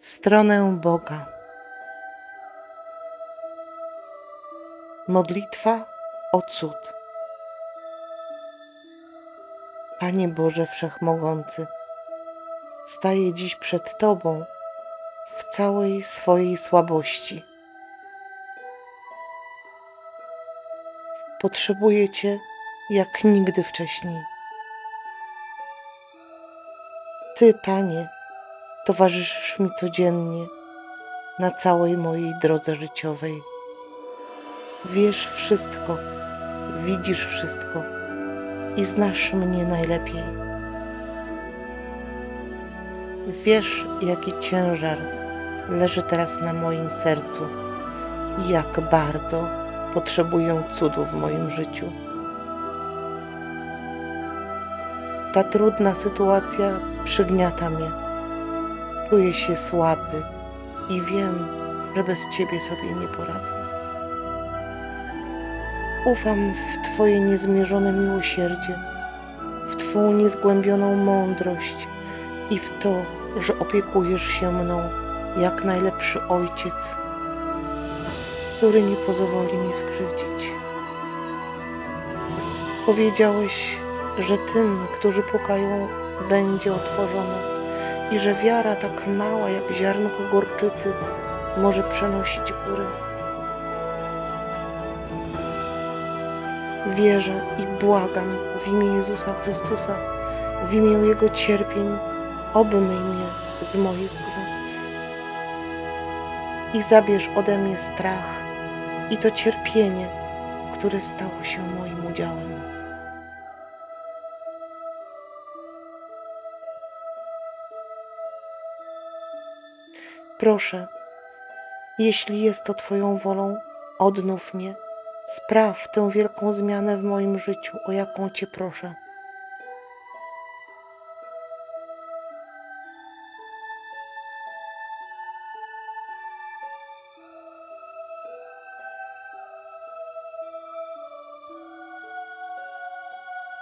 w stronę Boga. Modlitwa o cud. Panie Boże Wszechmogący, staję dziś przed Tobą w całej swojej słabości. Potrzebuję Cię jak nigdy wcześniej. Ty, Panie, towarzyszysz mi codziennie na całej mojej drodze życiowej. Wiesz wszystko, widzisz wszystko i znasz mnie najlepiej. Wiesz, jaki ciężar leży teraz na moim sercu i jak bardzo potrzebuję cudu w moim życiu. Ta trudna sytuacja przygniata mnie. Czuję się słaby i wiem, że bez Ciebie sobie nie poradzę. Ufam w Twoje niezmierzone miłosierdzie, w Twą niezgłębioną mądrość i w to, że opiekujesz się mną jak najlepszy ojciec, który nie pozwoli mi skrzywdzić. Powiedziałeś, że tym, którzy pukają, będzie otworzone i że wiara tak mała jak ziarnko gorczycy może przenosić góry. Wierzę i błagam w imię Jezusa Chrystusa, w imię Jego cierpień, obmyj mnie z moich grzechów i zabierz ode mnie strach i to cierpienie, które stało się moim udziałem. Proszę, jeśli jest to Twoją wolą, odnów mnie, spraw tę wielką zmianę w moim życiu, o jaką Cię proszę.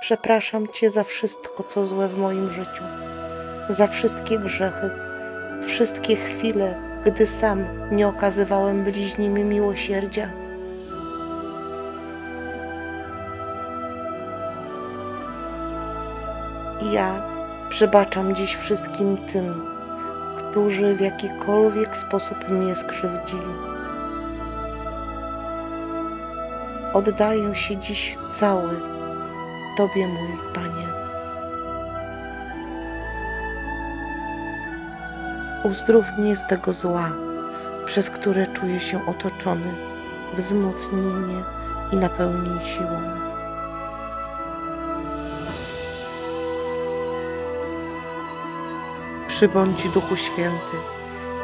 Przepraszam Cię za wszystko, co złe w moim życiu, za wszystkie grzechy, wszystkie chwile, gdy sam nie okazywałem bliźnim miłosierdzia. Ja przebaczam dziś wszystkim tym, którzy w jakikolwiek sposób mnie skrzywdzili. Oddaję się dziś cały Tobie, mój Panie. Uzdrów mnie z tego zła, przez które czuję się otoczony. Wzmocnij mnie i napełnij siłą. Przybądź Duchu Święty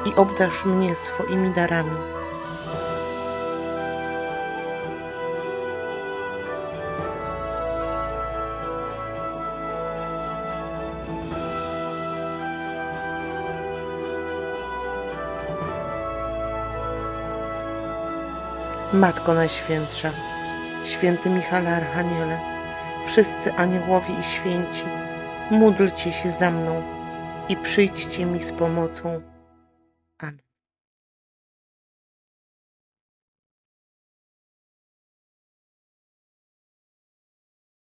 i obdarz mnie swoimi darami. Matko Najświętsza, święty Michale Archaniele, wszyscy aniołowie i święci, módlcie się za mną i przyjdźcie mi z pomocą